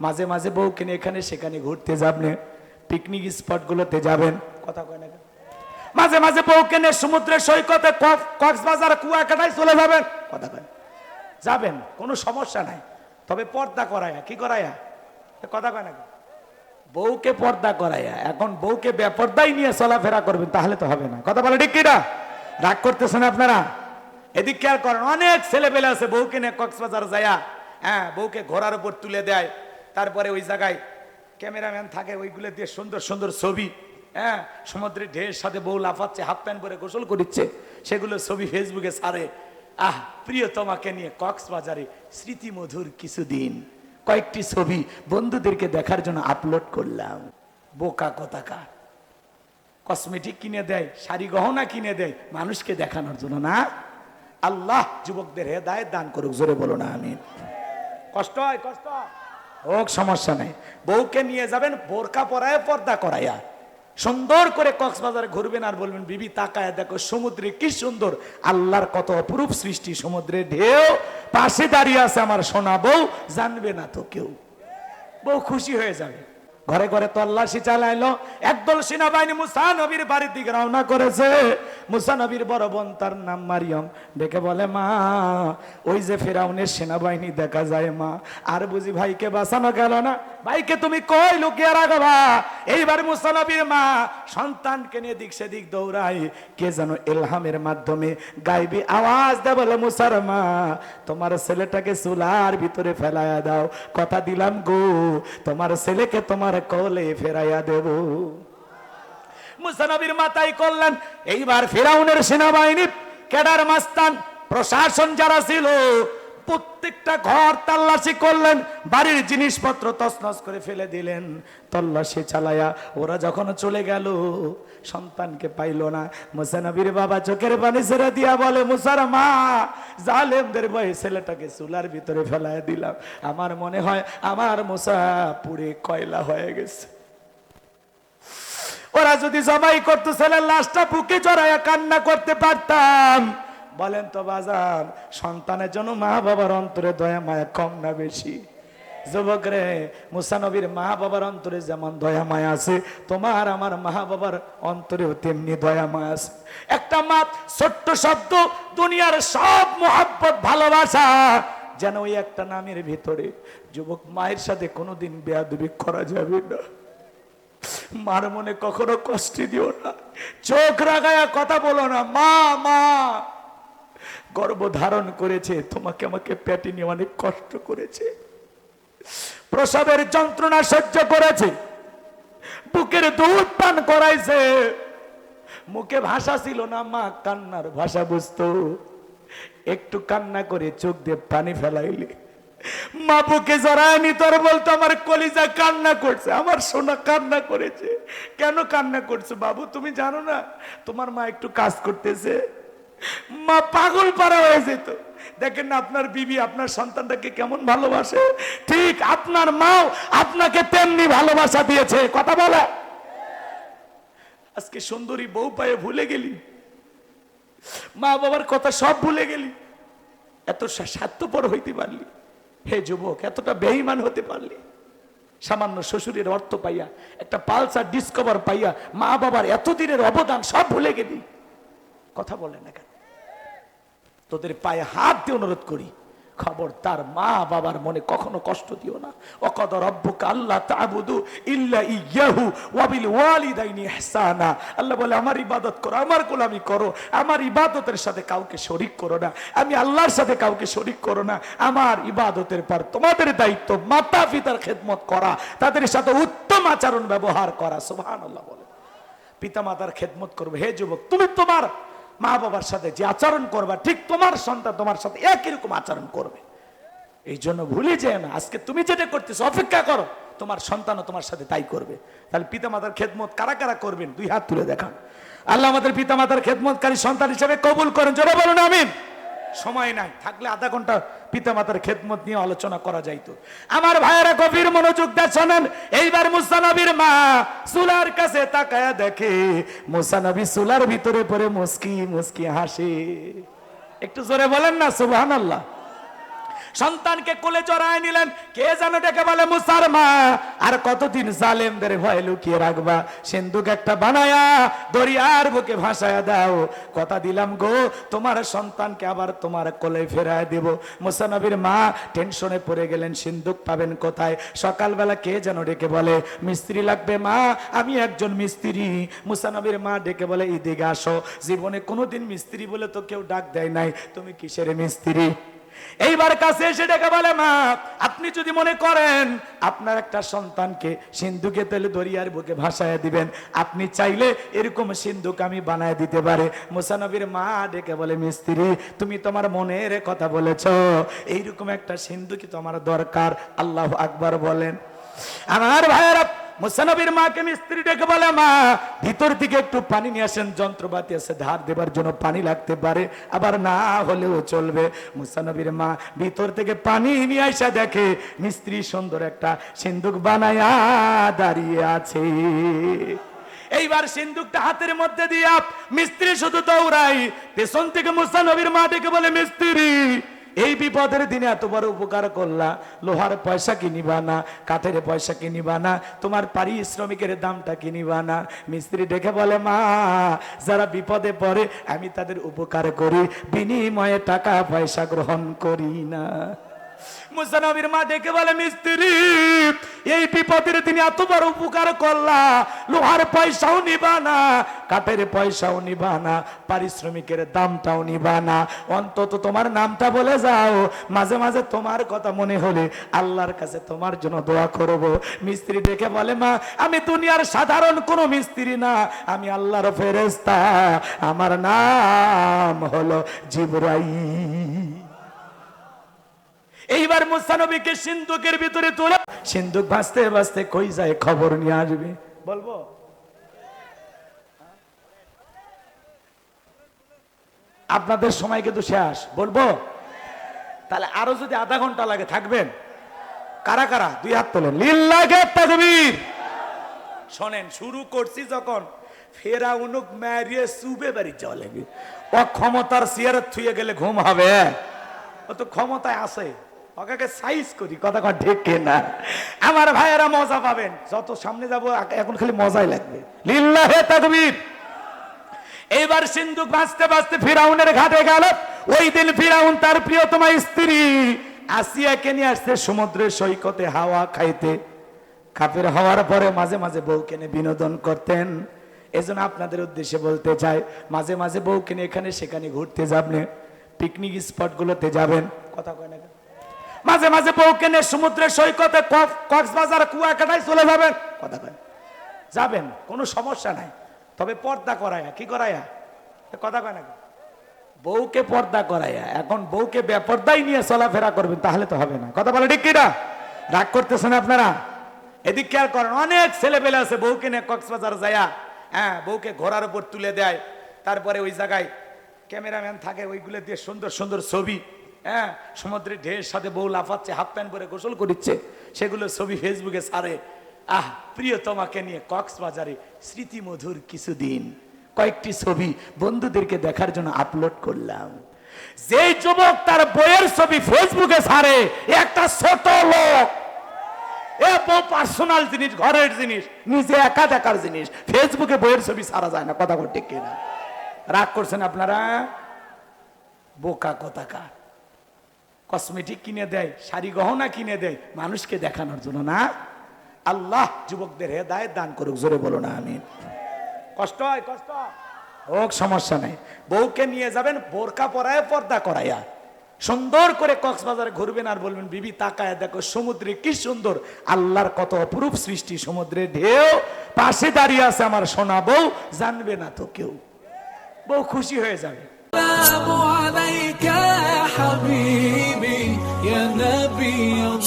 মাঝে মাঝে বউকে নিয়ে এখানে, সেখানে ঘুরতে যাবেন পিকনিক স্পটগুলোতে যাবেন। কথা কয় না মাঝে মাঝে বউকে নিয়ে সমুদ্রের সৈকতে কক্স- কক্সবাজার, কুয়াকাটায় চলে যাবেন। কথা কয় যাবেন, কোনো সমস্যা নাই। তবে পর্দা করায়া, কি করায়া? কথা কয় না বউকে পর্দা করাইয়া এখন বউকে বেপর্দাই নিয়ে চলাফেরা করবেন, তাহলে তো হবে না। কথা বলে ঠিক কিনা? রাগ করতেছেন আপনারা? এদিক খেয়াল করেন, অনেক ছেলে পেলে আছে, বউকে নিয়ে কক্সবাজার যায়া হ্যাঁ বউকে ঘোড়ার উপর তুলে দেয়। তারপরে ওই জায়গায় ক্যামেরাম্যান থাকে, ওইগুলো দিয়ে সুন্দর সুন্দর ছবি হ্যাঁ সমুদ্রের ঢের সাথে বউ লাফাচ্ছে, হাফ প্যান্ট পরে গোসল করিচ্ছে, সেগুলো ছবি ফেসবুকে ছাড়ে। আহ প্রিয় তোমাকে নিয়ে কক্সবাজারে স্মৃতি মধুর কিছুদিন। কয়েকটি ছবি বন্ধুদেরকে দেখার জন্য আপলোড করলাম। বোকা কথাকা কসমেটিক কিনে দেয়, শাড়ি গহনা কিনে দেয়, মানুষকে দেখানোর জন্য না? আল্লাহ যুবকদের হেদায়ত দান করুক, জোরে বলো না আমি কষ্ট হয়, কষ্ট। হোক, সমস্যা নেই। বউকে নিয়ে যাবেন বোরকা পরায় পর্দা করাইয়া। সুন্দর করে কক্সবাজারে ঘুরবেন আর বলবেন, বিবি, তাকায় দেখো, সমুদ্রে কি সুন্দর। আল্লাহর কত অপরূপ সৃষ্টি, সমুদ্রে ঢেউ। পাশে দাঁড়িয়ে আছে আমার সোনা বউ, জানবে না তো কেউ। বউ খুশি হয়ে যাবে। ঘরে ঘরে তল্লাশি চালাইলো। একদল সেনাবাহিনী মুসা নবীর বাড়ির দিকে রওনা করেছে। মুসা নবীর বড় বোন তার নাম মারিয়ম। ডেকে বলে, মা, ওই যে ফেরাউনের সেনাবাহিনী দেখা যায়, মা। আর বুঝি ভাইকে বাঁচানো গেল না? ভাইকে তুমি কই লুকিয়ে রাখবা? এইবার মুসা নবীর মা সন্তানকে নিয়ে দিক সেদিক দৌড়াই কে যেন এলহামের মাধ্যমে গাইবি আওয়াজ দেয়, বলে, মুসার মা, তোমার ছেলেটাকে চুলার ভিতরে ফেলাইয়া দাও। কথা দিলাম গো, তোমার ছেলেকে তোমার কোলে ফেরাইয়া দেব। মুসানবীর মাথায় করলেন এইবার ফেরাউনের সেনাবাহিনী কেডার মাস্তান প্রশাসন যারা ছিল প্রত্যেকটা ঘর তল্লাশি করলেন, বাড়ির জিনিসপত্র তছনছ করে ফেলে দিলেন। তল্লাশি চালায়া ওরা যখন চলে গেল, সন্তানকে পাইল না। মুসানবীর বাবা চোখের পানি ছেড়ে দিয়া বলে, মুসার মা, জালেমদের বয়ে ছেলেটাকে চুলার ভিতরে ফেলায় দিলাম। আমার মনে হয় আমার মুসা পুড়ে কয়লা হয়ে গেছে। ওরা যদি জবাই করতো, ছেলের লাশটা বুকে জড়াইয়া কান্না করতে পারতাম। বলেন তো বাজার সন্তানের জন্য মা বাবার অন্তরে দয়া মায়া কম না বেশি? যুবক রে মুসানবীর মা বাবার অন্তরে যেমন দয়া মায়া আছে, তোমার আমার মা বাবার অন্তরেও তেমনি দয়া মায়া আছে। একটা মাত, ছোট্ট শব্দ, দুনিয়ার সব মোহাব্বত, ভালোবাসা যেন ওই একটা নামের ভিতরে। যুবক মায়ের সাথে কোনোদিন বেয়াদবি করা যাবে না। মার মনে কখনো কষ্ট দিও না। চোখ রাগায়া কথা বলো না, মা মা। গর্ভ ধারণ করেছে, তোমাকে আমাকে পেটে নিয়ে অনেক কষ্ট করেছে। প্রসবের যন্ত্রণা সহ্য করেছে। বুকের দুধ পান করাইছে। মুখে ভাষা ছিল না, মা কান্নার ভাষা বুঝতো। একটু কান্না করে চোখ দিয়ে পানি ফেলাইলে। মা বুকে জড়ায়নি তোর বলতো আমার কলিজা কান্না করছে, আমার সোনা কান্না করেছে। কেন কান্না করছে বাবু, তুমি জানো না? তোমার মা একটু কাজ করতেছে। মা পাগল পারা হয়ে যেত। দেখেন না, আপনার বিবি আপনার সন্তানটাকে কেমন ভালোবাসে? ঠিক আপনার মাও আপনাকে তেমনি ভালোবাসা দিয়েছে। কথা বলে। আজকে সুন্দরী বউ পায়ে ভুলে গেলি। মা বাবার কথা সব ভুলে গেলি। এত স্বার্থপর হইতে পারলি। হে যুবক, এতটা বেঈমান হতে পারলি। সামান্য শ্বশুরের অর্থ পাইয়া, একটা পালসার ডিসকভার পাইয়া মা বাবার এতদিনের অবদান সব ভুলে গেলি। কথা বলে না কেন? তোদের পায়ে হাত দিয়ে অনুরোধ করি। খবর তার মা বাবার মনে কখনো কষ্ট দিও না। অকদ রব্বুকা আল্লাহ আল্লাহ বলে, আমার ইবাদত করো, আমার গোলামি করো, আমার ইবাদতের সাথে কাউকে শরিক করো না। আমি আল্লাহর সাথে কাউকে শরিক করো না। আমার ইবাদতের পর তোমাদের দায়িত্ব মাতা পিতার খেদমত করা, তাদের সাথে উত্তম আচরণ ব্যবহার করা। সুবহানাল্লাহ বলে। পিতা মাতার খেদমত করবে। হে যুবক, তুমি তোমার মা বাবার সাথে যে আচরণ করবা, ঠিক তোমার সন্তান তোমার সাথে একই রকম আচরণ করবে। এই জন্য ভুলে যেও না, আজকে তুমি যেটা করতেছো, অপেক্ষা করো, তোমার সন্তানও তোমার সাথে তাই করবে। তাহলে পিতা মাতার খেদমত কারা কারা করবেন? দুই হাত তুলে দেখান। আল্লাহ আমাদের পিতা মাতার খেদমতকারী সন্তান হিসেবে কবুল করেন, জোরে বলুন, আমিন। সময় নাই। থাকলে আধা ঘণ্টা পিতা মাতার খেদমত নিয়ে আলোচনা করা যাইতো। আমার ভাইয়েরা গভীর মনোযোগ শোনেন। এইবার মুসানবীর মা সুলার কাছে তাকায়া দেখে মুসানবী সুলার ভিতরে পড়ে মুস্কি মুস্কি হাসে। একটু জোরে বলেন না, সুবহানাল্লাহ। সন্তানকে কোলে জড়ায় নিলেন। কে যেন ডেকে বলে মুসার মা আর কতদিন জালেমদের ভয় লুকিয়ে রাখবা? সিন্ধুক একটা বানায়া, দরিয়ার বুকে ভাসায়া দাও। কথা দিলাম গো, তোমার সন্তানকে আবার তোমার কোলে ফেরায় দেব। মুসানবীর মা টেনশনে পড়ে গেলেন, সিন্ধুক পাবেন কোথায়? সকালবেলা কে যেন ডেকে বলে, মিস্ত্রি লাগবে মা, আমি একজন মিস্ত্রি। মুসানবীর মা ডেকে বলে ইদিকে আসো। জীবনে কোনোদিন মিস্ত্রি বলে তো কেউ ডাক দেয় নাই। তুমি কিসের মিস্ত্রি? এইবার কাছে এসে ডেকে বলে, মা, আপনি যদি মনে করেন আপনার একটা সন্তানকে সিন্ধুকে তেলে দরিয়ার বুকে ভাসায় দিবেন, আপনি চাইলে এরকম সিন্ধুক আমি বানায় দিতে পারে। মুসানবীর মা ডেকে বলে, মিস্ত্রি, তুমি তোমার মনের কথা বলেছ। এইরকম একটা সিন্ধুকি তোমার দরকার। আল্লাহ আকবার বলেন। আমার ভাইয়েরা মুসানবীর মাকে মিস্ত্রি ডেকে বলে, মা, ভিতর থেকে একটু পানি নিয়ে আসেন, যন্ত্রপাতি আছে, ধার দেবার জন্য পানি লাগতে পারে, আবার না হলেও চলবে। মুসানবীর মা ভিতর থেকে পানি নিয়ে আসা দেখে মিস্ত্রি সুন্দর একটা সিন্ধুক বানায়া দাঁড়িয়ে আছে। এইবার সিন্ধুকটা হাতের মধ্যে দিয়া মিস্ত্রি শুধু দৌড়াই পেছন থেকে মুসানবীর মা ডেকে বলে, মিস্ত্রি এই বিপদের দিনে এত বড় উপকার করলা। লোহার পয়সা কিনিবা না, কাঠের পয়সা কিনিবা না, তোমার পারিশ্রমিকের দামটা কিনিবা না। মিস্ত্রি ডেকে বলে, মা, যারা বিপদে পড়ে, আমি তাদের উপকার করি, বিনিময়ে টাকা পয়সা গ্রহণ করি না। মুসানবির মা ডেকে বলে, মিস্ত্রি বিপদের দিনে এত বড় উপকার করলা। লোহার পয়সাও নিবা না, কাঠের পয়সাও নিবা না, পারিশ্রমিকের দামটাও নিবা না। অন্তত তোমার নামটা বলে যাও। মাঝে মাঝে তোমার কথা মনে হলে আল্লাহর কাছে তোমার জন্য দোয়া করব। মিস্ত্রি দেখে বলে, মা, আমি দুনিয়ার সাধারণ কোনো মিস্ত্রি না, আমি আল্লাহর ফেরেস্তা আমার নাম হলো জিবরাই এইবার মুসানবীকে সিন্ধুকের ভিতরে তোলা সিন্ধুক ভাসতে ভাসতে কই যায় খবর নিয়ে আসবে? বলব? আপনাদের সময় কিন্তু শেষ। বলব? তাহলে আরও যদি আধা ঘণ্টা লাগে, থাকবেন? কারা কারা? দুই হাত তোলেন। লিল্লাহে তাকবীর। শোনেন, শুরু করছি যখন ফেরা উনুক ম্যারিয়ে সুবে বাড়ি যাওয়া লাগবে। ও ক্ষমতার চেয়ারে থুয়ে গেলে ঘুম হবে। ও তো ক্ষমতায় আছে। ওকে সাইজ করি, কথা কথা ঢেকে না আমার ভাইয়েরা মজা পাবেন। যত সামনে যাব এখন খালি মজাই লাগবে। লিল্লাহে তাকবীর। এইবার সিন্ধুক বাঁচতে বাঁচতে ফিরাউনের ঘাটে গেল। ওই দিন ফিরাউন তার প্রিয়তমা স্ত্রী আসিয়াকে নিয়ে আসতে সমুদ্রের সৈকতে হাওয়া খাইতে। কাপের হওয়ার পরে মাঝে মাঝে বউকে নিয়ে বিনোদন করতেন। এজন্য আপনাদের উদ্দেশ্যে বলতে চাই, মাঝে মাঝে বউকে নিয়ে এখানে সেখানে ঘুরতে যাবেন। পিকনিক স্পটগুলোতে যাবেন। কথা কয় না? মাঝে মাঝে বউকে নিয়ে সমুদ্রের সৈকতে কক্স- কক্সবাজার কুয়াকাটায় চলে যাবেন। কথা কয়। যাবেন কোনো সমস্যা নাই। তবে পর্দা করায়া কি করায়া? কথা কয় না বউকে পর্দা করায়া এখন বউকে বেপর্দাই নিয়ে চলাফেরা করবেন তাহলে তো হবে না। কথা বলে ঠিক কিনা? রাগ করতেছেন আপনারা? এদিক খেয়াল করেন অনেক ছেলে পেলে আছে বউকে নিয়ে কক্সবাজার যায়া হ্যাঁ বউকে ঘোড়ার উপর তুলে দেয়। তারপরে ওই জায়গায় ক্যামেরাম্যান থাকে ওইগুলো দিয়ে সুন্দর সুন্দর ছবি হ্যাঁ সমুদ্রের ঢের সাথে বউ লাফাচ্ছে হাফ প্যান্ট পরে গোসল করিচ্ছে, সেগুলো ছবি ফেসবুকে ছাড়ে আহ, প্রিয় তোমাকে নিয়ে কক্সবাজারে স্মৃতি মধুর কিছুদিন। কয়েকটি ছবি বন্ধুদেরকে দেখার জন্য আপলোড করলাম। যে যুবক তার বইয়ের ছবি ফেসবুকে ছাড়ে একটা ছোট লোক। এ পার্সোনাল জিনিস, ঘরের জিনিস, নিজে একা দেখার জিনিস। ফেসবুকে বইয়ের ছবি ছাড়া যায় না, কথা করতে কিনা। রাগ করছেন আপনারা? বোকা কথাকার। কসমেটিক কিনে দেয়, শাড়ি গহনা কিনে দেয়, মানুষকে দেখানোর জন্য না। আল্লাহ যুবকদের হেদায়ত দান করুক, জোরে বলো না আমি কষ্ট হয়, কষ্ট হোক, সমস্যা নাই। বউকে নিয়ে যাবেন, বোরকা পরায় পর্দা করাইয়া। সুন্দর করে কক্সবাজারে ঘুরবেন আর বলবেন, বিবি, তাকায় দেখো, সমুদ্রে কি সুন্দর। আল্লাহর কত অপরূপ সৃষ্টি সমুদ্রে ঢেউ। পাশে দাঁড়িয়ে আছে আমার সোনা বউ, জানবে না তো কেউ। বউ খুশি হয়ে যাবে। يا حبيبي يا نبي الله